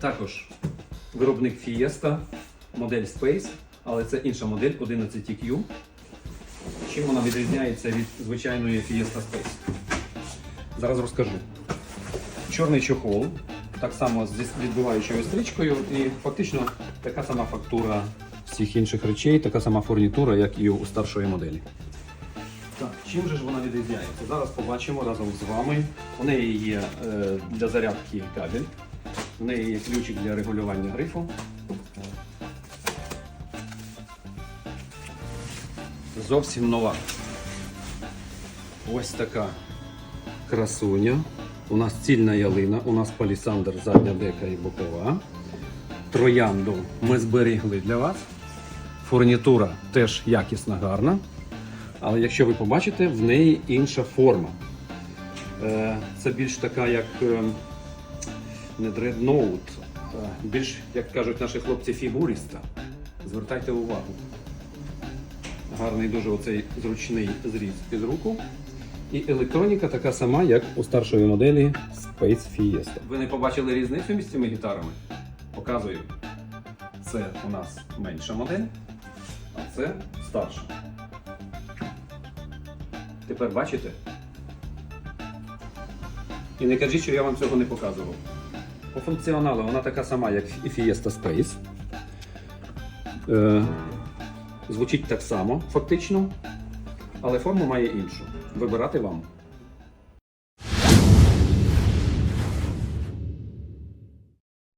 Також виробник Fiesta, модель Space, але це інша модель 11TQ. Чим вона відрізняється від звичайної Fiesta Space? Зараз розкажу. Чорний чохол, так само з відбиваючою стрічкою, і фактично така сама фактура всіх інших речей, така сама фурнітура, як і у старшої моделі. Так, чим же ж вона відрізняється? Зараз побачимо разом з вами. У неї є е, для зарядки кабель, у неї є ключик для регулювання грифу. Зовсім нова. Ось така красуня. У нас цільна ялина, у нас палісандр задня дека і бокова. Троянду ми зберігли для вас. Фурнітура теж якісна, гарна. Але якщо ви побачите, в неї інша форма. Е, Це більш така, як е, не дредноут, а більш, як кажуть наші хлопці, фігуриста. Звертайте увагу. Гарний дуже оцей зручний зріз під руку. І електроніка така сама, як у старшої моделі Space Fiesta. Ви не побачили різницю між цими гітарами? Показую. Це у нас менша модель, а це старша. Тепер бачите? І не кажіть, що я вам цього не показував. По функціоналу вона така сама, як і Fiesta Space. Е, звучить так само, фактично, але форму має іншу. Вибирати вам.